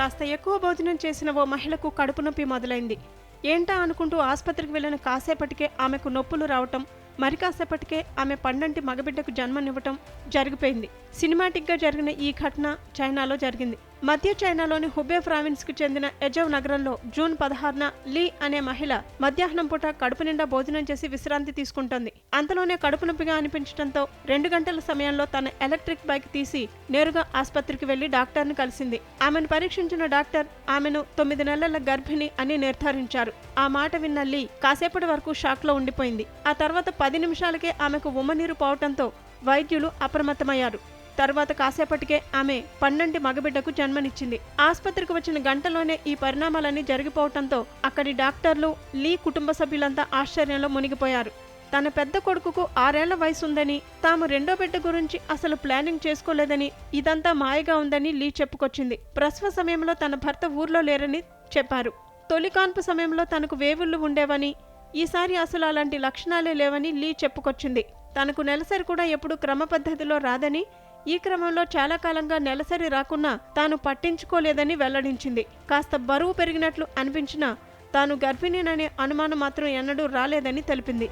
కాస్త ఎక్కువ భోజనం చేసిన ఓ మహిళకు కడుపు నొప్పి మొదలైంది. ఏంటా అనుకుంటూ ఆసుపత్రికి వెళ్ళిన కాసేపటికే ఆమెకు నొప్పులు రావటం మరి కాసేపటికే ఆమె పండంటి మగబిడ్డకు జన్మనివ్వటం జరిగిపోయింది. సినిమాటిక్గా జరిగిన ఈ ఘటన చైనాలో జరిగింది. మధ్య చైనాలోని హుబే ప్రావిన్స్కు చెందిన ఎజవ్ నగరంలో జూన్ పదహారున లీ అనే మహిళ మధ్యాహ్నం పూట కడుపు నిండా భోజనం చేసి విశ్రాంతి తీసుకుంటోంది. అంతలోనే కడుపు నొప్పిగా అనిపించడంతో రెండు గంటల సమయంలో తన ఎలక్ట్రిక్ బైక్ తీసి నేరుగా ఆసుపత్రికి వెళ్ళి డాక్టర్ని కలిసింది. ఆమెను పరీక్షించిన డాక్టర్ ఆమెను తొమ్మిది నెలల గర్భిణి అని నిర్ధారించారు. ఆ మాట విన్న లీ కాసేపటి వరకు షాక్లో ఉండిపోయింది. ఆ తర్వాత పది నిమిషాలకే ఆమెకు ఉమ్మనీరు పోవటంతో వైద్యులు అప్రమత్తమయ్యారు. తర్వాత కాసేపటికే ఆమె పన్నెండు మగబిడ్డకు జన్మనిచ్చింది. ఆసుపత్రికి వచ్చిన గంటలోనే ఈ పరిణామాలన్నీ జరిగిపోవటంతో అక్కడి డాక్టర్లు లీ కుటుంబ సభ్యులంతా ఆశ్చర్యంలో మునిగిపోయారు. తన పెద్ద కొడుకుకు ఆరేళ్ళ వయసుందని తాము రెండో బిడ్డ గురించి అసలు ప్లానింగ్ చేసుకోలేదని ఇదంతా మాయగా ఉందని లీ చెప్పుకొచ్చింది. ప్రసవ సమయంలో తన భర్త ఊర్లో లేరని చెప్పారు. తొలి కాన్పు సమయంలో తనకు వేవుళ్ళు ఉండేవని ఈసారి అసలు అలాంటి లక్షణాలే లేవని లీ చెప్పుకొచ్చింది. తనకు నెలసరి కూడా ఎప్పుడు క్రమ పద్ధతిలో రాదని ఈ క్రమంలో చాలా కాలంగా నెలసరి రాకున్నా తాను పట్టించుకోలేదని వెల్లడించింది. కాస్త బరువు పెరిగినట్లు అనిపించినా తాను గర్భిణీననే అనుమానం మాత్రం ఎన్నడూ రాలేదని తెలిపింది.